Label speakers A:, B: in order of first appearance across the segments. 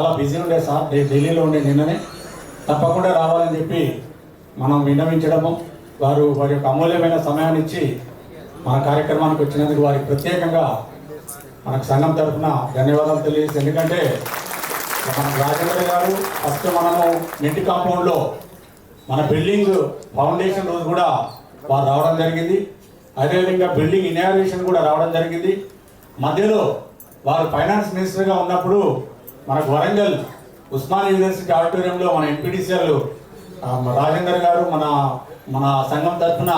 A: చాలా బిజీ ఉండే సార్ నేను ఢిల్లీలో ఉండే నిన్ననే. తప్పకుండా రావాలని చెప్పి మనం విన్నవించడము వారు వారి యొక్క అమూల్యమైన సమయాన్ని ఇచ్చి మన కార్యక్రమానికి వచ్చినందుకు వారికి ప్రత్యేకంగా మనకు సంఘం తరఫున ధన్యవాదాలు తెలియజేసి ఎందుకంటే మన రాజేంద్ర గారు ఫస్ట్ మనము ఇంటి కాంపౌండ్లో మన బిల్డింగ్ ఫౌండేషన్ రోజు కూడా వారు రావడం జరిగింది. అదేవిధంగా బిల్డింగ్ ఇనాగ్రేషన్ కూడా రావడం జరిగింది. మధ్యలో వారు ఫైనాన్స్ మినిస్టర్గా ఉన్నప్పుడు మనకు వరంగల్ ఉస్మాన్ యూనివర్సిటీ ఆడిటోరియంలో మన ఎంపీటీసీఎల్ రాజేందర్ గారు మన మన సంఘం తరఫున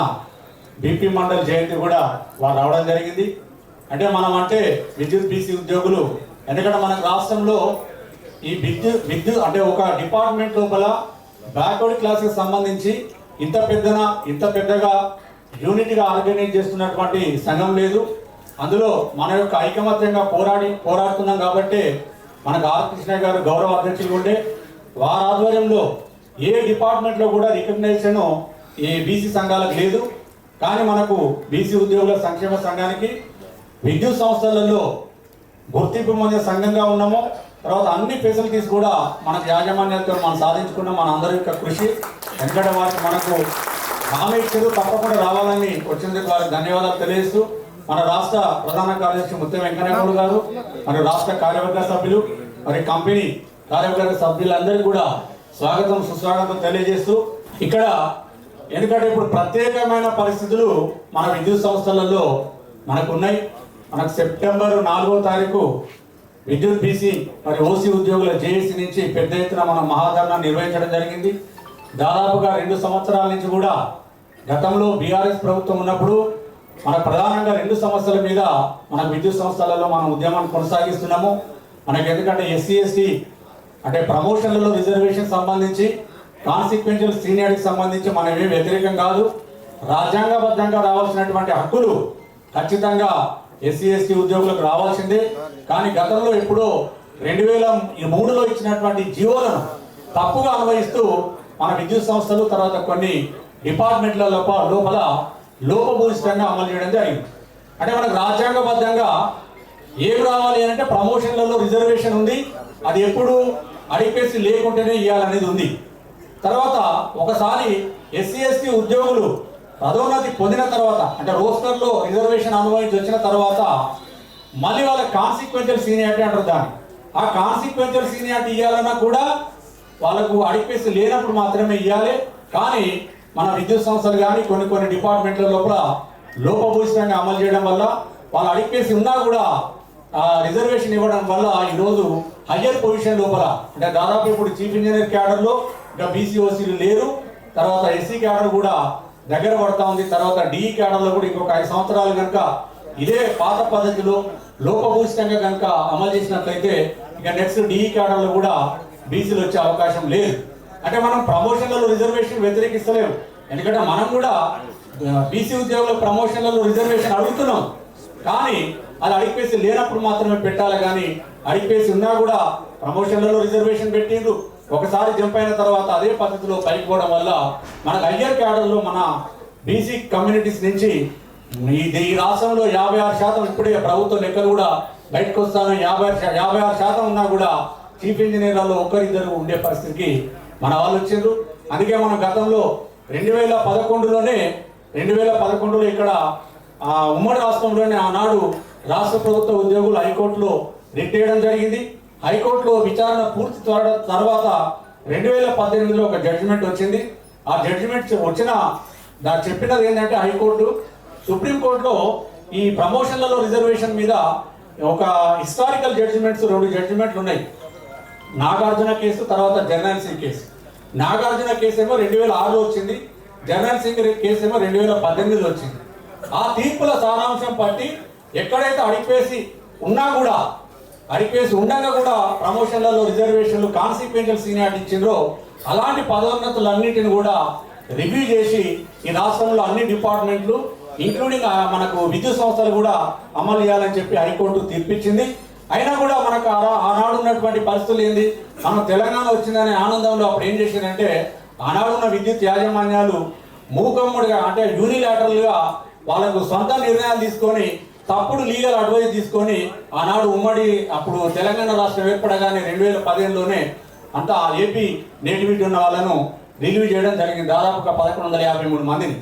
A: బీపీ మండల్ జయంతి కూడా వారు రావడం జరిగింది. అంటే మనం అంటే విద్యుత్ బీసీ ఉద్యోగులు. ఎందుకంటే మన రాష్ట్రంలో ఈ విద్యుత్ విద్యుత్ అంటే ఒక డిపార్ట్మెంట్ లోపల బ్యాక్వర్డ్ క్లాస్కి సంబంధించి ఇంత పెద్దన ఇంత పెద్దగా యూనిట్గా ఆర్గనైజ్ చేస్తున్నటువంటి సంఘం లేదు. అందులో మన యొక్క ఐకమత్యంగా పోరాడి పోరాడుతున్నాం కాబట్టి మనకు ఆర్ గారు గౌరవ అధ్యక్షులు ఉండే వారి ఆధ్వర్యంలో ఏ డిపార్ట్మెంట్లో కూడా రికగ్నైజేషన్ ఈ బీసీ సంఘాలకు లేదు. కానీ మనకు బీసీ ఉద్యోగుల సంక్షేమ సంఘానికి విద్యుత్ సంస్థలలో గుర్తింపు పొందే సంఘంగా ఉన్నాము. తర్వాత అన్ని ఫెసిలిటీస్ కూడా మనకు యాజమాన్యాలతో మనం సాధించుకున్న. మన అందరి యొక్క కృషి. ఎందుకంటే వారికి మనకు హామీ ఇచ్చారు. తప్పకుండా రావాలని వచ్చినందుకు వారికి ధన్యవాదాలు తెలియజేస్తూ మన రాష్ట్ర ప్రధాన కార్యదర్శి ముత్య వెంకయ్యగౌడ్ గారు మన రాష్ట్ర కార్యవర్గ సభ్యులు మరి కంపెనీ కార్యవర్గ సభ్యులందరికీ కూడా స్వాగతం సుస్వాగతం తెలియజేస్తూ ఇక్కడ ఎందుకంటే ఇప్పుడు ప్రత్యేకమైన పరిస్థితులు మన విద్యుత్ సంస్థలలో మనకు ఉన్నాయి మనకు సెప్టెంబర్ నాలుగో తారీఖు విద్యుత్ బీసీ మరి ఓసీ ఉద్యోగుల జేఏసీ నుంచి పెద్ద ఎత్తున మనం మహాధరణ నిర్వహించడం జరిగింది. దాదాపుగా రెండు సంవత్సరాల నుంచి కూడా గతంలో బీఆర్ఎస్ ప్రభుత్వం ఉన్నప్పుడు మన ప్రధానంగా రెండు సమస్యల మీద మన విద్యుత్ సంస్థలలో మనం ఉద్యమాన్ని కొనసాగిస్తున్నాము. మనకి ఎందుకంటే ఎస్సీ ఎస్టీ అంటే ప్రమోషన్లలో రిజర్వేషన్ సంబంధించి కాన్సిక్వెన్షియల్ సీనియర్కి సంబంధించి మనం వ్యతిరేకం కాదు. రాజ్యాంగబద్ధంగా రావాల్సినటువంటి హక్కులు ఖచ్చితంగా ఎస్సీ ఎస్టీ ఉద్యోగులకు రావాల్సిందే. కానీ గతంలో ఎప్పుడో రెండు వేల మూడులో ఇచ్చినటువంటి జీవోలను తప్పుగా అన్వయిస్తూ మన విద్యుత్ సంస్థలు తర్వాత కొన్ని డిపార్ట్మెంట్ల లోపల లోపభూయిష్టంగా అమలు చేయడం జరిగింది. అంటే మనకు రాజ్యాంగబద్ధంగా ఏం రావాలి అని అంటే ప్రమోషన్లలో రిజర్వేషన్ ఉంది. అది ఎప్పుడు అడిపేసి లేకుంటేనే ఇవ్వాలనేది ఉంది. తర్వాత ఒకసారి ఎస్సీ ఎస్టీ ఉద్యోగులు పదోన్నతి పొందిన తర్వాత అంటే రోస్టర్లో రిజర్వేషన్ అనుభవించి వచ్చిన తర్వాత మళ్ళీ వాళ్ళ కాన్సిక్వెన్షియల్ సీనియారిటీ అంటారు దాన్ని. ఆ కాన్సిక్వెన్షియల్ సీనియారిటీ ఇవ్వాలన్నా కూడా వాళ్ళకు అడిపేసి లేనప్పుడు మాత్రమే ఇవ్వాలి కానీ మన విద్యుత్ సంస్థలు కానీ కొన్ని కొన్ని డిపార్ట్మెంట్ల లోపల లోపభూయిష్టంగా అమలు చేయడం వల్ల వాళ్ళు అడిపేసి ఉన్నా కూడా రిజర్వేషన్ ఇవ్వడం వల్ల ఈరోజు హయ్యర్ పొజిషన్ లోపల అంటే దాదాపు ఇప్పుడు చీఫ్ ఇంజనీర్ క్యాడర్లో ఇంకా బీసీఓసీలు లేరు. తర్వాత ఎస్సీ క్యాడర్ కూడా దగ్గర పడతా ఉంది. తర్వాత డిఈ క్యాడర్లో కూడా ఇంకొక ఐదు సంవత్సరాలు కనుక ఇదే పాత పద్ధతిలో లోపభూషితంగా కనుక అమలు చేసినట్లయితే ఇక నెక్స్ట్ డిఈ క్యాడర్లో కూడా బీసీలు వచ్చే అవకాశం లేదు. అంటే మనం ప్రమోషన్లలో రిజర్వేషన్ వ్యతిరేకిస్తలేము ఎందుకంటే మనం కూడా బీసీ ఉద్యోగుల ప్రమోషన్లలో రిజర్వేషన్ అడుగుతున్నాం. కానీ అది అడిగిపేసి లేనప్పుడు మాత్రమే పెట్టాలి కానీ అడిగిపేసి ఉన్నా కూడా ప్రమోషన్లలో రిజర్వేషన్ పెట్టిండ్రు. ఒకసారి జంప్ అయిన తర్వాత అదే పద్ధతిలో పైకి పోవడం వల్ల మన హయ్యర్ క్యాడర్లో మన బీసీ కమ్యూనిటీస్ నుంచి ఈ రాష్ట్రంలో యాభై ఆరు శాతం ఇప్పుడే ప్రభుత్వ లెక్కలు కూడా బయటకు వస్తాను. యాభై యాభై ఆరు శాతం ఉన్నా కూడా చీఫ్ ఇంజనీర్లలో ఒకరిద్దరు ఉండే పరిస్థితికి మన వాళ్ళు వచ్చారు. అందుకే మనం గతంలో రెండు వేల పదకొండులోనే రెండు వేల పదకొండులో ఇక్కడ ఆ ఉమ్మడి రాష్ట్రంలోనే ఆనాడు రాష్ట్ర ప్రభుత్వ ఉద్యోగులు హైకోర్టులో రిట్ చేయడం జరిగింది. హైకోర్టులో విచారణ పూర్తి తర్వాత రెండు వేల పద్దెనిమిదిలో ఒక జడ్జిమెంట్ వచ్చింది. ఆ జడ్జిమెంట్ వచ్చిన నా చెప్పినది ఏంటంటే హైకోర్టు సుప్రీంకోర్టులో ఈ ప్రమోషన్లలో రిజర్వేషన్ మీద ఒక హిస్టారికల్ జడ్జిమెంట్స్ రెండు జడ్జిమెంట్లు ఉన్నాయి. నాగార్జున కేసు తర్వాత జర్నల్ సింగ్ కేసు. నాగార్జున కేసు ఏమో రెండు వేల ఆరులో వచ్చింది జగన్ సింగ్ కేసు ఏమో రెండు వేల పద్దెనిమిదిలో వచ్చింది. ఆ తీర్పుల సారాంశం పట్టి ఎక్కడైతే అడిపేసి ఉన్నా కూడా అడిపేసి ఉండగా కూడా ప్రమోషన్లలో రిజర్వేషన్లు కాన్సిక్వెన్షియల్ సీనియార్టీ ఇచ్చిండ్రో అలాంటి పదోన్నతులన్నిటిని కూడా రివ్యూ చేసి ఈ రాష్ట్రంలో అన్ని డిపార్ట్మెంట్లు ఇంక్లూడింగ్ మనకు విద్యుత్ సంస్థలు కూడా అమలు చేయాలని చెప్పి హైకోర్టు తీర్పిచ్చింది. అయినా కూడా మనకు ఆనాడు ఉన్నటువంటి పరిస్థితులు ఏంది? మనం తెలంగాణ వచ్చిందనే ఆనందంలో అప్పుడు ఏం చేసిందంటే ఆనాడు ఉన్న విద్యుత్ యాజమాన్యాలు మూకమ్ముడిగా అంటే యూనిలాటరల్గా వాళ్ళకు సొంత నిర్ణయాలు తీసుకొని తప్పుడు లీగల్ అడ్వైజ్ తీసుకొని ఆనాడు ఉమ్మడి అప్పుడు తెలంగాణ రాష్ట్రం ఏర్పడగానే రెండు వేల పదిహేనులోనే అంతా ఆ ఏపీ నేటివిటీ ఉన్న వాళ్ళను రిలీవ్ చేయడం జరిగింది. దాదాపు ఒక పదకొండు వందల యాభై మూడు మందిని.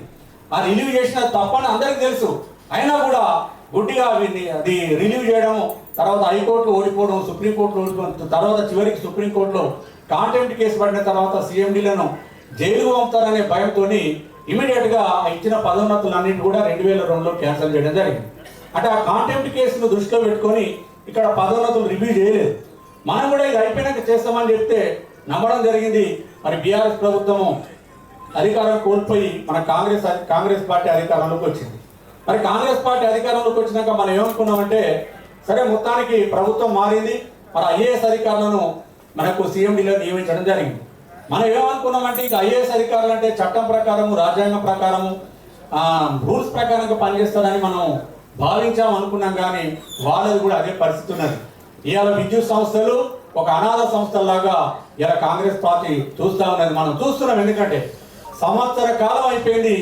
A: ఆ రిలీవ్ చేసిన తప్పని అందరికి తెలుసు. అయినా కూడా గుడ్డిగా వీరిని అది రిలీవ్ చేయడం తర్వాత హైకోర్టులో ఓడిపోవడం సుప్రీంకోర్టులో ఓడిపోవడం తర్వాత చివరికి సుప్రీంకోర్టులో కాంటెంట్ కేసు పడిన తర్వాత సీఎండీలను జైలు పంపుతారనే భయంతో ఇమీడియట్గా ఇచ్చిన పదోన్నతులన్నింటి కూడా రెండు వేల రెండులో క్యాన్సిల్ చేయడం జరిగింది. అంటే ఆ కాంటెంట్ కేసును దృష్టిలో పెట్టుకొని ఇక్కడ పదోన్నతులు రివ్యూ చేయలేదు. మనం కూడా ఇది అయిపోయినాక చేస్తామని చెప్తే నమ్మడం జరిగింది. మరి బీఆర్ఎస్ ప్రభుత్వము అధికారం కోల్పోయి మన కాంగ్రెస్ కాంగ్రెస్ పార్టీ అధికారంలోకి వచ్చింది. మరి కాంగ్రెస్ పార్టీ అధికారంలోకి వచ్చినాక మనం ఏమనుకున్నామంటే సరే మొత్తానికి ప్రభుత్వం మారింది మరి ఐఏఎస్ అధికారులను మనకు సీఎండీలో నియమించడం జరిగింది. మనం ఏమనుకున్నామంటే ఇక ఐఏఎస్ అధికారులు అంటే చట్టం ప్రకారము రాజ్యాంగం ప్రకారము రూల్స్ ప్రకారంగా పనిచేస్తారని మనం భావించాం అనుకున్నాం కానీ వాళ్ళది కూడా అదే పరిస్థితి ఉన్నది. ఇవాళ విద్యుత్ సంస్థలు ఒక అనాథ సంస్థలాగా ఇలా కాంగ్రెస్ పార్టీ చూస్తా ఉన్నది. మనం చూస్తున్నాం ఎందుకంటే సంవత్సర కాలం అయిపోయింది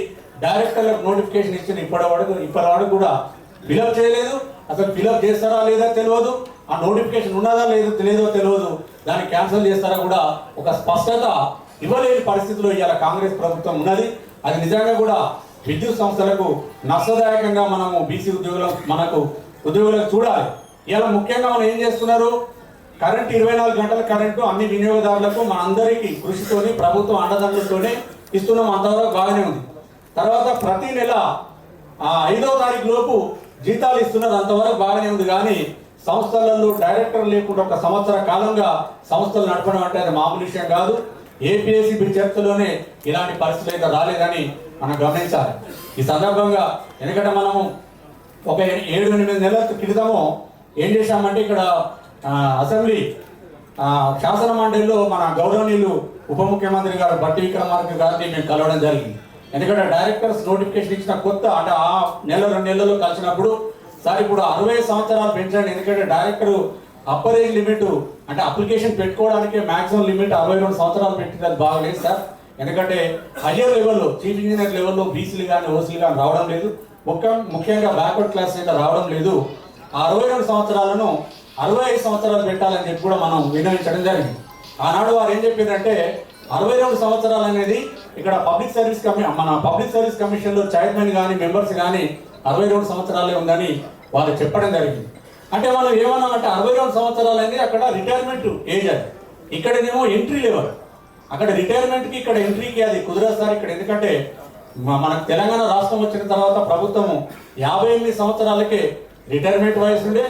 A: డైరెక్టర్లకు నోటిఫికేషన్ ఇచ్చిన ఇప్పటి వరకు ఇప్పటి వరకు కూడా ఫిలప్ చేయలేదు. అసలు ఫిలప్ చేస్తారా లేదా తెలియదు. ఆ నోటిఫికేషన్ ఉన్నదా లేదో తెలియదో తెలియదు. దాన్ని క్యాన్సిల్ చేస్తారా కూడా ఒక స్పష్టత ఇవ్వలేని పరిస్థితిలో ఇవాళ కాంగ్రెస్ ప్రభుత్వం ఉన్నది. అది నిజంగా కూడా విద్యుత్ సంస్థలకు నష్టదాయకంగా మనము బీసీ ఉద్యోగులకు మనకు ఉద్యోగులకు చూడాలి. ఇలా ముఖ్యంగా మనం ఏం చేస్తున్నారు? కరెంట్ ఇరవై నాలుగు గంటల కరెంటు అన్ని వినియోగదారులకు మనందరికీ కృషితోని ప్రభుత్వం అండదండలతోనే ఇస్తున్నాం. అంతవరకు బాగానే ఉంది. తర్వాత ప్రతి నెల ఆ ఐదో తారీఖు లోపు జీతాలు ఇస్తున్నది అంతవరకు బాగానే ఉంది. కానీ సంస్థలలో డైరెక్టర్ లేకుండా ఒక సంవత్సర కాలంగా సంస్థలు నడపడం అంటే అది మామూలు విషయం కాదు. ఏపీఎస్సీ చర్చలోనే ఇలాంటి పరిస్థితులు అయితే రాలేదని మనం గమనించాలి. ఈ సందర్భంగా ఎందుకంటే మనము ఒక ఏడు ఎనిమిది నెలల క్రితము ఏం చేశామంటే ఇక్కడ అసెంబ్లీ శాసన మండలిలో మన గౌరవనీయులు ఉప ముఖ్యమంత్రి గారు బట్టి విక్రమార్క గారిని మేము కలవడం జరిగింది. ఎందుకంటే డైరెక్టర్స్ నోటిఫికేషన్ ఇచ్చిన కొత్త అంటే ఆ నెల రెండు నెలల్లో కలిసినప్పుడు సార్ ఇప్పుడు అరవై సంవత్సరాలు పెంచండి. ఎందుకంటే డైరెక్టర్ అప్పర్ ఏజ్ లిమిట్ అంటే అప్లికేషన్ పెట్టుకోవడానికి మాక్సిమం లిమిట్ అరవై రెండు సంవత్సరాలు పెట్టింది. అది బాగలేదు సార్. ఎందుకంటే హయ్యర్ లెవెల్లో చీఫ్ ఇంజనీర్ లెవెల్లో బీసీలు కానీ ఓసీలు కానీ రావడం లేదు. ముఖ్యం ముఖ్యంగా బ్యాక్వర్డ్ క్లాస్ అయితే రావడం లేదు. ఆ అరవై రెండు సంవత్సరాలను అరవై ఐదు సంవత్సరాలు పెట్టాలని చెప్పి కూడా మనం వినియోగించడం జరిగింది. ఆనాడు వారు ఏం చెప్పిందంటే అరవై రెండు సంవత్సరాలు అనేది ఇక్కడ పబ్లిక్ సర్వీస్ కమి మన పబ్లిక్ సర్వీస్ కమిషన్లో చైర్మన్ కానీ మెంబర్స్ కానీ అరవై రెండు సంవత్సరాలే ఉందని వాళ్ళు చెప్పడం జరిగింది. అంటే మనం ఏమన్నామంటే అరవై రెండు సంవత్సరాలు అనేది అక్కడ రిటైర్మెంట్ ఏజ్ అది. ఇక్కడనేమో ఎంట్రీ లెవెల్ అక్కడ రిటైర్మెంట్కి ఇక్కడ ఎంట్రీకి అది కుదరదు సార్ ఇక్కడ. ఎందుకంటే మన మనకు తెలంగాణ రాష్ట్రం వచ్చిన తర్వాత ప్రభుత్వము యాభై ఎనిమిది సంవత్సరాలకే రిటైర్మెంట్ వయసు ఉండే.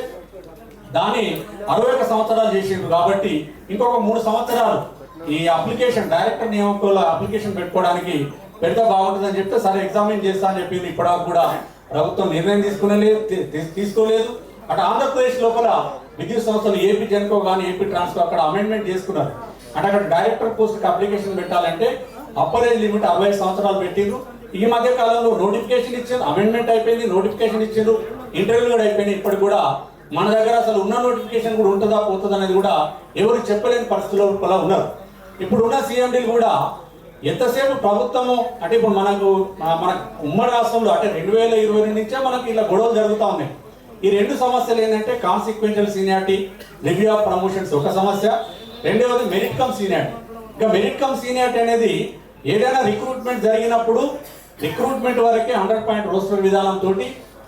A: దాన్ని అరవై ఒక సంవత్సరాలు చేసిండ్రు కాబట్టి ఇంకొక మూడు సంవత్సరాలు ఈ అప్లికేషన్ డైరెక్టర్ నియామకంలో అప్లికేషన్ పెట్టుకోవడానికి పెడితే బాగుంటుందని చెప్తే సరే ఎగ్జామిన్ చేస్తా అని చెప్పింది. ఇప్పటివరకు కూడా ప్రభుత్వం నిర్ణయం తీసుకునేలేదు తీసుకోలేదు. అటు ఆంధ్రప్రదేశ్ లోపల విద్యుత్ సంస్థలు ఏపీ జెన్కో కానీ ఏపీ ట్రాన్స్కో అక్కడ అమెండ్మెంట్ చేసుకున్నారు. అంటే అక్కడ డైరెక్టర్ పోస్ట్కి అప్లికేషన్ పెట్టాలంటే అప్పర్ ఏజ్ లిమిట్ అరవై సంవత్సరాలు పెట్టిండ్రు ఈ మధ్య కాలంలో నోటిఫికేషన్ ఇచ్చారు అమెండ్మెంట్ అయిపోయింది నోటిఫికేషన్ ఇచ్చారు ఇంటర్వ్యూ కూడా అయిపోయినాయి ఇప్పటి కూడా మన దగ్గర అసలు ఉన్న నోటిఫికేషన్ కూడా ఉంటుందా పోతుందా అనేది కూడా ఎవరు చెప్పలేని పరిస్థితుల్లో ఉన్నారు. ఇప్పుడున్న సీఎండీలు కూడా ఎంతసేపు ప్రభుత్వము అంటే ఇప్పుడు మనకు మన మన ఉమ్మడి రాష్ట్రంలో అంటే రెండు వేల ఇరవై రెండు నుంచే మనకి ఇలా గొడవలు జరుగుతూ ఉన్నాయి. ఈ రెండు సమస్యలు ఏంటంటే consequential seniority review of promotions ఒక సమస్య. రెండవది మెరిట్ కమ్ సీనియారిటీ ఇంకా మెరిట్ కమ్ సీనియారిటీ అనేది ఏదైనా రిక్రూట్మెంట్ జరిగినప్పుడు రిక్రూట్మెంట్ వరకే హండ్రెడ్ పాయింట్ రోస్టర్ విధానంతో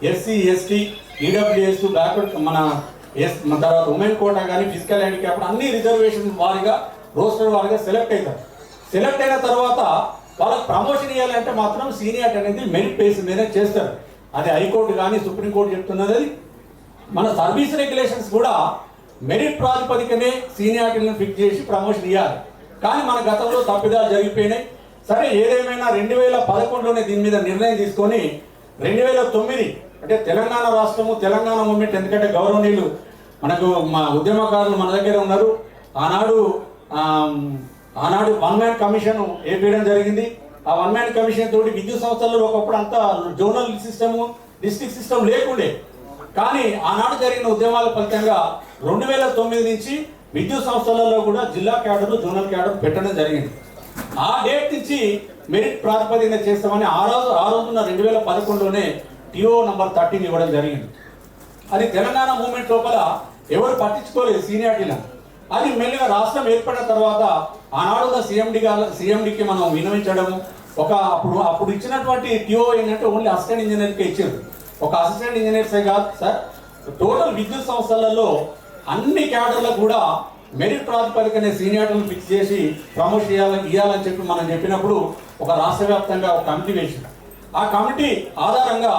A: ఎస్సీ ఎస్టీ ఈడబ్ల్యూఎస్ బ్యాక్వర్డ్ మన ఎస్ మన తర్వాత ఉమెన్ కోటా కానీ ఫిజికల్ హ్యాండిక్యాప్ అన్ని రిజర్వేషన్ వారిగా రోస్టర్ వారిగా సెలెక్ట్ అవుతారు సెలెక్ట్ అయిన తర్వాత వాళ్ళకి ప్రమోషన్ ఇవ్వాలంటే మాత్రం సీనియర్ అనేది మెరిట్ బేస్ మీదనే చేస్తారు. అది హైకోర్టు కానీ సుప్రీంకోర్టు చెప్తున్నది అది. మన సర్వీస్ రెగ్యులేషన్స్ కూడా మెరిట్ ప్రాతిపదికనే సీనియారిటీలను ఫిక్స్ చేసి ప్రమోషన్ ఇవ్వాలి కానీ మన గతంలో తప్పిదాలు జరిగిపోయినాయి. సరే ఏదేమైనా రెండు వేల పదకొండులోనే దీని మీద నిర్ణయం తీసుకొని రెండు వేల తొమ్మిది అంటే తెలంగాణ రాష్ట్రము తెలంగాణ మూమెంట్ ఎందుకంటే గౌరవనీయులు మనకు మా ఉద్యమకారులు మన దగ్గర ఉన్నారు. ఆనాడు ఆనాడు వన్ మ్యాన్ కమిషన్ వేయడం జరిగింది. ఆ వన్ మ్యాన్ కమిషన్ తోటి విద్యుత్ సంస్థల్లో ఒకప్పుడు అంతా జోనల్ సిస్టమ్ డిస్ట్రిక్ట్ సిస్టమ్ లేకుండే. కానీ ఆనాడు జరిగిన ఉద్యమాల ఫలితంగా రెండు వేల తొమ్మిది నుంచి విద్యుత్ సంస్థలలో కూడా జిల్లా క్యాడర్లు జోనల్ క్యాడర్ పెట్టడం జరిగింది. ఆ డేట్ నుంచి మెరిట్ ప్రాతిపదికన చేస్తామని ఆ రోజు ఆ రోజున రెండు వేల పదకొండులోనే టిఓ నంబర్ థర్టీన్ ఇవ్వడం జరిగింది. అది తెలంగాణ మూమెంట్ లోపల ఎవరు పట్టించుకోలేదు సీనియారిటీలను. అది మెల్లిగా రాష్ట్రం ఏర్పడిన తర్వాత ఆనాడు సీఎండి గారు సీఎండికి మనం వినవించడము ఒక అప్పుడు అప్పుడు ఇచ్చినటువంటి టిఓ ఏంటంటే ఓన్లీ అసిస్టెంట్ ఇంజనీర్కే ఇచ్చారు ఒక అసిస్టెంట్ ఇంజనీర్సే కాదు సార్. టోటల్ విద్యుత్ సంస్థలలో అన్ని క్యాడర్లకు కూడా మెరిట్ ప్రాతిపదికనే సీనియారిటీలను ఫిక్స్ చేసి ప్రమోట్ చేయాలని ఇవ్వాలని చెప్పి మనం చెప్పినప్పుడు ఒక రాష్ట్ర వ్యాప్తంగా ఒక కమిటీ వేసింది. ఆ కమిటీ ఆధారంగా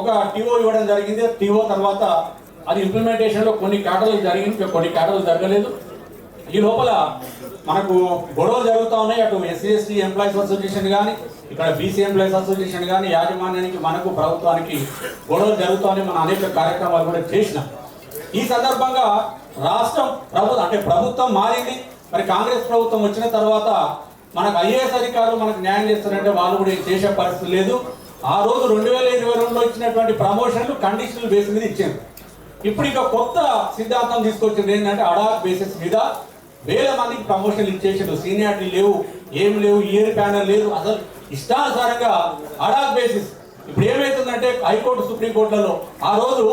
A: ఒక టీఓ ఇవ్వడం జరిగింది. టీఓ తర్వాత అది ఇంప్లిమెంటేషన్లో కొన్ని కేటలు జరిగింది కొన్ని కేటలు జరగలేదు. ఈ లోపల మనకు గొడవలు జరుగుతూ ఉన్నాయి. అటు ఎస్సీ ఎస్టీ ఎంప్లాయీస్ అసోసియేషన్ కానీ ఇక్కడ బీసీ ఎంప్లాయీస్ అసోసియేషన్ కానీ యాజమాన్యానికి మనకు ప్రభుత్వానికి గొడవలు జరుగుతాయని మనం అనేక కార్యక్రమాలు కూడా చేసినాం. ఈ సందర్భంగా రాష్ట్రం ప్రభుత్వం అంటే ప్రభుత్వం మారింది. మరి కాంగ్రెస్ ప్రభుత్వం వచ్చిన తర్వాత మనకు ఐఏఎస్ అధికారులు మనకు న్యాయం చేస్తారంటే వాళ్ళు కూడా చేసే పరిస్థితి లేదు. ఆ రోజు రెండు వేల ఇరవై రెండులో ఇచ్చినటువంటి ప్రమోషన్లు కండిషనల్ బేస్ మీద ఇచ్చారు. ఇప్పుడు ఇక కొత్త సిద్ధాంతం తీసుకొచ్చింది ఏంటంటే అడాక్ బేసిస్ మీద వేల మందికి ప్రమోషన్లు ఇచ్చేసారు సీనియారిటీ లేవు ఏం లేవు ఇయర్ ప్యానల్ లేదు. అసలు ఇష్టానుసారంగా అడాక్ బేసిస్. ఇప్పుడు ఏమైతుందంటే హైకోర్టు సుప్రీంకోర్టులలో ఆ రోజు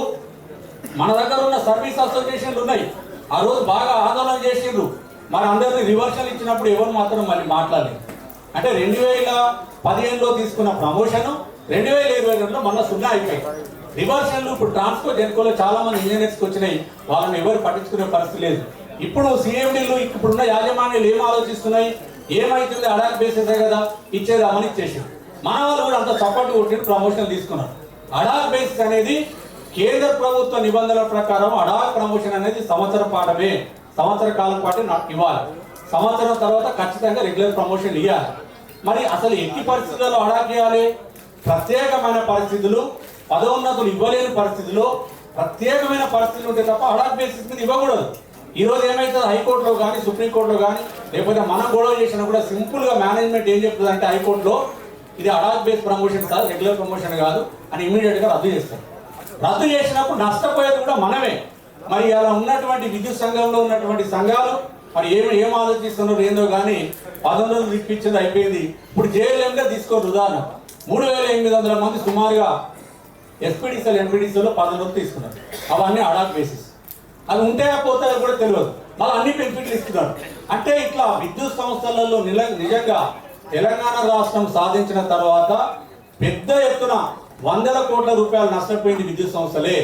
A: మన దగ్గర ఉన్న సర్వీస్ అసోసియేషన్లు ఉన్నాయి. ఆ రోజు బాగా ఆందోళన చేసిండ్రు మరి అందరినీ రివర్సల్ ఇచ్చినప్పుడు ఎవరు మాత్రం మళ్ళీ మాట్లాడలేదు. అంటే రెండు వేల పదిహేనులో తీసుకున్న ప్రమోషన్ రెండు వేల ఇరవై రెండులో మళ్ళీ సున్నా అయిపోయింది. రివర్షన్లు ఇప్పుడు ట్రాన్స్కో జెన్కోలో చాలా మంది ఇంజనీర్స్కి వచ్చినాయి. వాళ్ళని ఎవరు పట్టించుకునే పరిస్థితి లేదు. ఇప్పుడు సిఎండీలు ఇప్పుడున్న యాజమాన్యాలు ఏం ఆలోచిస్తున్నాయి? ఏమైతుంది? అడాక్ బేసిసే కదా ఇచ్చేది అమలు ఇచ్చేసి మన వాళ్ళు కూడా అంత సపోర్ట్ కొట్టి ప్రమోషన్ తీసుకున్నారు. అడాక్ బేసిస్ అనేది కేంద్ర ప్రభుత్వ నిబంధనల ప్రకారం అడాక్ ప్రమోషన్ అనేది సంవత్సర పాటమే సంవత్సర కాలం పాటు నాకు ఇవ్వాలి. సంవత్సరం తర్వాత ఖచ్చితంగా రెగ్యులర్ ప్రమోషన్ ఇవ్వాలి మరి అసలు ఎట్టి పరిస్థితుల్లో అడాక్ చేయాలి? ప్రత్యేకమైన పరిస్థితులు పదోన్నతులు ఇవ్వలేని పరిస్థితుల్లో ప్రత్యేకమైన పరిస్థితులు ఉంటే తప్ప అడాక్ బేసిస్ మీద ఇవ్వకూడదు. ఈ రోజు ఏమైతుంది? హైకోర్టులో కానీ సుప్రీంకోర్టులో కానీ లేకపోతే మనం గొడవ చేసినా కూడా సింపుల్గా మేనేజ్మెంట్ ఏం చెప్తుంది అంటే హైకోర్టులో ఇది అడాక్ బేస్ ప్రమోషన్ కాదు రెగ్యులర్ ప్రమోషన్ కాదు అని ఇమీడియట్గా రద్దు చేస్తారు. రద్దు చేసినప్పుడు నష్టపోయేది కూడా మనమే. మరి అలా ఉన్నటువంటి విద్యుత్ సంఘంలో ఉన్నటువంటి సంఘాలు మరి ఏమి ఏం ఆలోచిస్తున్నారు ఏందో కానీ పదొందలు ఇప్పించేది అయిపోయింది. ఇప్పుడు జేఎల్ఎంగా తీసుకోరు ఉదాహరణ. మూడు వేల ఎనిమిది వందల మంది సుమారుగా ఎస్పీడీసీలు ఎన్పీడీసీలో పదొందలు తీసుకున్నారు. అవన్నీ అడాక్ బేసిస్ అవి ఉంటాయా పోతాయో కూడా తెలియదు. మళ్ళీ అన్ని బెనిఫిట్లు ఇస్తున్నారు. అంటే ఇట్లా విద్యుత్ సంస్థలలో నిల నిజంగా తెలంగాణ రాష్ట్రం సాధించిన తర్వాత పెద్ద ఎత్తున వందల కోట్ల రూపాయలు నష్టపోయింది విద్యుత్ సంస్థలే.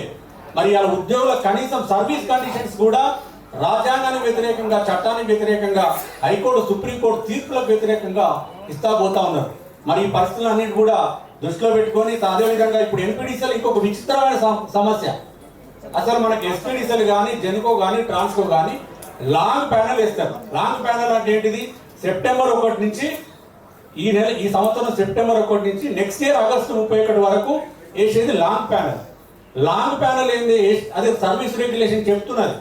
A: మరి వాళ్ళ ఉద్యోగుల కనీసం సర్వీస్ కండిషన్స్ కూడా రాజ్యాంగానికి వ్యతిరేకంగా చట్టానికి వ్యతిరేకంగా హైకోర్టు సుప్రీంకోర్టు తీర్పులకు వ్యతిరేకంగా ఇస్తా పోతా ఉన్నారు. మరి ఈ పరిస్థితులన్నిటి కూడా దృష్టిలో పెట్టుకొని అదేవిధంగా ఇప్పుడు ఎన్పిడిసిఎల్ ఇంకొక విచిత్రమైన సమస్య. అసలు మనకి ఎస్పీడీసీలు కానీ జెన్కో కానీ ట్రాన్స్కో కానీ లాంగ్ ప్యానల్ వేస్తారు. లాంగ్ ప్యానల్ అంటే ఏంటిది? సెప్టెంబర్ ఒకటి నుంచి ఈ నెల ఈ సంవత్సరం సెప్టెంబర్ ఒకటి నుంచి నెక్స్ట్ ఇయర్ ఆగస్టు ముప్పై ఒకటి వరకు వేసేది లాంగ్ ప్యానల్. లాంగ్ ప్యానల్ ఏంది? అదే సర్వీస్ రెగ్యులేషన్ చెప్తున్నది.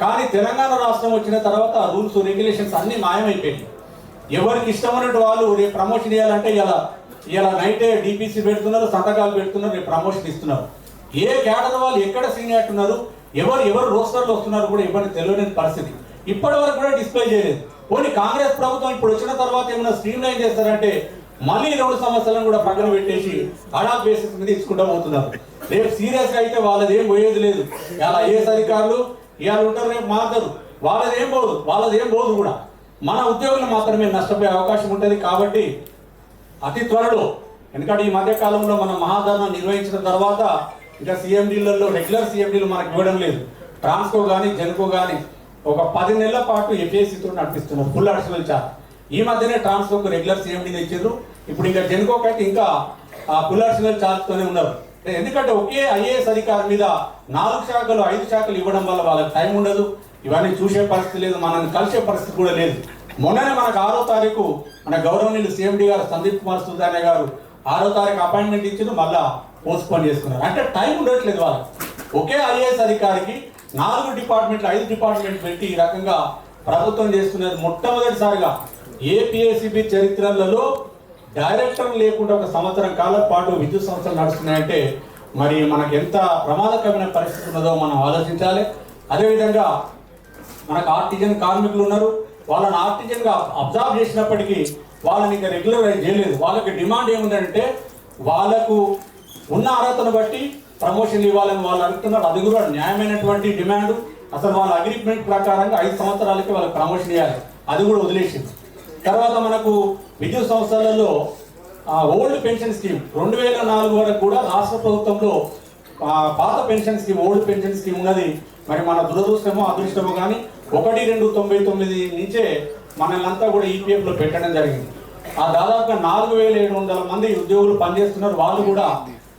A: కానీ తెలంగాణ రాష్ట్రం వచ్చిన తర్వాత రూల్స్ రెగ్యులేషన్స్ అన్ని మాయమైపోయాయి ఎవరికి ఇష్టమైనట్టు వాళ్ళు రేపు ప్రమోషన్ ఇవ్వాలంటే ఇలా ఇలా నైటే డిపిసి పెడుతున్నారు సంతకాలు పెడుతున్నారు రేపు ప్రమోషన్ ఇస్తున్నారు. ఏ క్యాడర్ వాళ్ళు ఎక్కడ సీనియర్ ఉన్నారు ఎవరు ఎవరు రోస్టర్లు వస్తున్నారు కూడా ఎవరికి తెలియలేని పరిస్థితి. ఇప్పటి వరకు కూడా డిస్ప్లే చేయలేదు. పోనీ కాంగ్రెస్ ప్రభుత్వం ఇప్పుడు వచ్చిన తర్వాత ఏమైనా స్ట్రీమ్ లైన్ చేస్తారంటే మళ్ళీ రెండు సంవత్సరాలను కూడా పక్కన పెట్టేసి అడాప్ బేసిస్ మీద ఇచ్చుకుంటా పోతున్నారు. రేపు సీరియస్గా అయితే వాళ్ళది ఏం పోయేది లేదు. ఇలా ఐఏఎస్ అధికారులు ఇవాళ ఉంటారు రేపు మారుతారు. వాళ్ళది ఏం పోదు వాళ్ళది ఏం పోదు కూడా. మన ఉద్యోగులు మాత్రమే నష్టపోయే అవకాశం ఉంటుంది కాబట్టి అతి త్వరలో ఎందుకంటే ఈ మధ్యకాలంలో మనం మహాధరణ నిర్వహించిన తర్వాత ఇంకా సీఎండీలలో రెగ్యులర్ సీఎండీలు మనకు ఇవ్వడం లేదు. ట్రాన్స్కో కానీ జెన్కో కానీ ఒక పది నెలల పాటు ఎఫ్ఏసీతో నడిపిస్తున్నారు ఫుల్ అడిషనల్ చార్జ్ ఈ మధ్యనే ట్రాన్స్కోకు రెగ్యులర్ సీఎండీని ఇచ్చారు ఇప్పుడు ఇంకా జెన్కోకి అయితే ఇంకా ఆ ఫుల్ అడిషనల్ చార్జ్తోనే ఉన్నారు. ఎందుకంటే ఒకే ఐఏఎస్ అధికారి మీద నాలుగు శాఖలు ఐదు శాఖలు ఇవ్వడం వల్ల వాళ్ళకి టైం ఉండదు. ఇవన్నీ చూసే పరిస్థితి లేదు మనల్ని కలిసే పరిస్థితి కూడా లేదు. మొన్ననే మనకు ఆరో తారీఖు మన గౌరవనీయులు సిఎండి గారు సందీప్ కుమార్ సుల్తానే గారు ఆరో తారీఖు అపాయింట్మెంట్ ఇచ్చిన మళ్ళా పోస్ట్పోన్ చేసుకున్నారు. అంటే టైం ఉండట్లేదు వాళ్ళకి. ఒకే ఐఏఎస్ అధికారికి నాలుగు డిపార్ట్మెంట్లు ఐదు డిపార్ట్మెంట్ పెట్టి ఈ రకంగా ప్రభుత్వం చేస్తున్నది మొట్టమొదటిసారిగా ఏపీఎస్సిబి చరిత్రలలో డైరెక్టర్ లేకుండా ఒక సంవత్సరం కాలం పాటు విద్యుత్ సంస్థలు నడుస్తున్నాయంటే మరి మనకు ఎంత ప్రమాదకరమైన పరిస్థితి ఉన్నదో మనం ఆలోచించాలి. అదేవిధంగా మనకు ఆర్టిజన్ కార్మికులు ఉన్నారు. వాళ్ళని ఆర్టిజన్గా అబ్జర్వ్ చేసినప్పటికీ వాళ్ళని ఇంకా రెగ్యులరైజ్ చేయలేదు. వాళ్ళకి డిమాండ్ ఏముందంటే వాళ్ళకు ఉన్న అర్హతను బట్టి ప్రమోషన్ ఇవ్వాలని వాళ్ళు అడుగుతున్నారు. అది కూడా న్యాయమైనటువంటి డిమాండ్. అసలు వాళ్ళ అగ్రిమెంట్ ప్రకారంగా ఐదు సంవత్సరాలకి వాళ్ళకి ప్రమోషన్ ఇవ్వాలి. అది కూడా వదిలేసింది. తర్వాత మనకు విద్యుత్ సంస్థలలో ఓల్డ్ పెన్షన్ స్కీమ్ రెండు వేల నాలుగు వరకు కూడా రాష్ట్ర ప్రభుత్వంలో పాత pension scheme old pension scheme ఉన్నది. మరి మన దురదృష్టమో అదృష్టమో కానీ ఒకటి రెండు తొంభై తొమ్మిది నుంచే మనల్నంతా కూడా ఈపీఎఫ్లో పెట్టడం జరిగింది. ఆ దాదాపుగా నాలుగు వేల ఏడు వందల మంది ఉద్యోగులు పనిచేస్తున్నారు. వాళ్ళు కూడా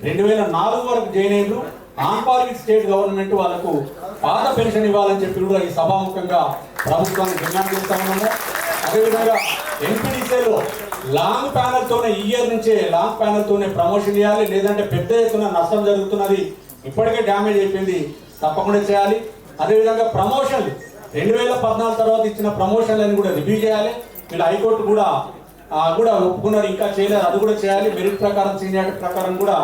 A: రెండు వేల నాలుగు వరకు జాయిన్ అయ్యారు. ఆంపాలిక్ స్టేట్ గవర్నమెంట్ వాళ్ళకు పాత పెన్షన్ ఇవ్వాలని చెప్పి కూడా ఈ సభాముఖంగా ప్రభుత్వాన్ని డిమాండ్ చేస్తా ఉన్నాము. అదేవిధంగా ఎంపీడీసీలో లాంగ్ ప్యానల్ తోనే ఈ ఇయర్ నుంచే లాంగ్ ప్యానల్ తోనే ప్రమోషన్ చేయాలి. లేదంటే పెద్ద ఎత్తున నష్టం జరుగుతున్నది. ఇప్పటికే డ్యామేజ్ అయిపోయింది. తప్పకుండా చేయాలి. అదేవిధంగా ప్రమోషన్లు రెండు వేల పద్నాలుగు తర్వాత ఇచ్చిన ప్రమోషన్లను కూడా రివ్యూ చేయాలి. వీళ్ళు హైకోర్టు కూడా కూడా ఒప్పుకున్నారు. ఇంకా చేయలేదు. అది కూడా చేయాలి. మెరిట్ ప్రకారం సీనియారిటీ ప్రకారం కూడా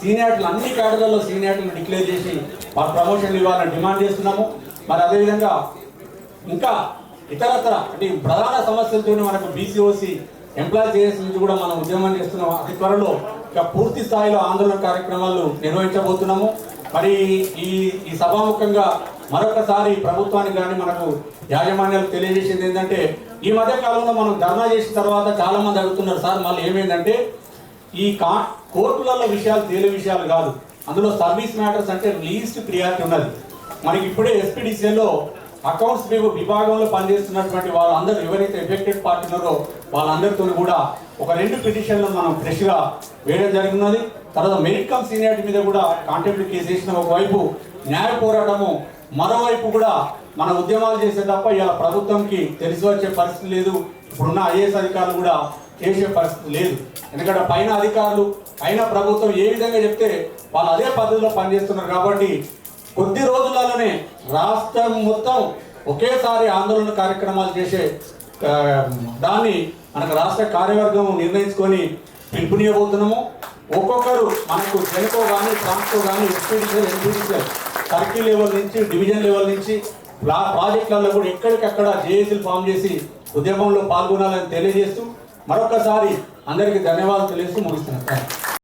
A: సీనియారిటీలు అన్ని కేటగిరీలో సీనియారిటీలు డిక్లేర్ చేసి వారు ప్రమోషన్లు ఇవ్వాలని డిమాండ్ చేస్తున్నాము. మరి అదేవిధంగా ఇంకా ఇతరత్ర అంటే ఈ ప్రధాన సమస్యలతోనే మనకు బీసీఓసి ఎంప్లాయ్ చేసి నుంచి కూడా మనం ఉద్యమం చేస్తున్నాం. అతి త్వరలో ఇక పూర్తి స్థాయిలో ఆందోళన కార్యక్రమాలు నిర్వహించబోతున్నాము. మరి ఈ ఈ సభాముఖంగా మరొకసారి ప్రభుత్వానికి కానీ మనకు యాజమాన్యాలు తెలియజేసింది ఏంటంటే ఈ మధ్య కాలంలో మనం ధర్నా చేసిన తర్వాత చాలా మంది అడుగుతున్నారు సార్ మళ్ళీ ఏమైందంటే ఈ కా కోర్టులలో విషయాలు తేలి విషయాలు కాదు. అందులో సర్వీస్ మ్యాటర్స్ అంటే లీస్ట్ ప్రియారిటీ ఉన్నది. మనకి ఇప్పుడే ఎస్పీడీసీలో అకౌంట్స్ విభ- విభాగంలో పనిచేస్తున్నటువంటి వాళ్ళందరూ ఎవరైతే ఎఫెక్టెడ్ పార్టీ ఉన్నారో వాళ్ళందరితో కూడా ఒక రెండు పిటిషన్లు మనం ఫ్రెష్గా వేయడం జరుగుతున్నది తర్వాత మెడికల్ సీనియారిటీ మీద కూడా కాంటెంప్ట్ కేసు వేసిన ఒకవైపు న్యాయ పోరాటము మరోవైపు కూడా మన ఉద్యమాలు చేసే తప్ప ఇలా ప్రభుత్వంకి తెలిసి వచ్చే పరిస్థితి లేదు. ఇప్పుడున్న ఐఏఎస్ అధికారులు కూడా చేసే పరిస్థితి లేదు. ఎందుకంటే పైన అధికారులు పైన ప్రభుత్వం ఏ విధంగా చెప్తే వాళ్ళు అదే పద్ధతిలో పనిచేస్తున్నారు కాబట్టి కొద్ది రోజులలోనే రాష్ట్రం మొత్తం ఒకేసారి ఆందోళన కార్యక్రమాలు చేసే దాన్ని మనకు రాష్ట్ర కార్యవర్గం నిర్ణయించుకొని పిలుపునియబోతున్నాము ఒక్కొక్కరు మనకు జెన్కో కానీ ట్రాన్స్కో కానీ ఎస్పీడీసీఎల్ ఎన్పీడీసీఎల్ సర్కిల్ లెవెల్ నుంచి డివిజన్ లెవెల్ నుంచి ప్రాజెక్టులలో కూడా ఎక్కడికక్కడ జేఏసీలు ఫామ్ చేసి ఉద్యమంలో పాల్గొనాలని తెలియజేస్తూ మరొకసారి అందరికీ ధన్యవాదాలు తెలియజేస్తూ ముగిస్తున్నాను.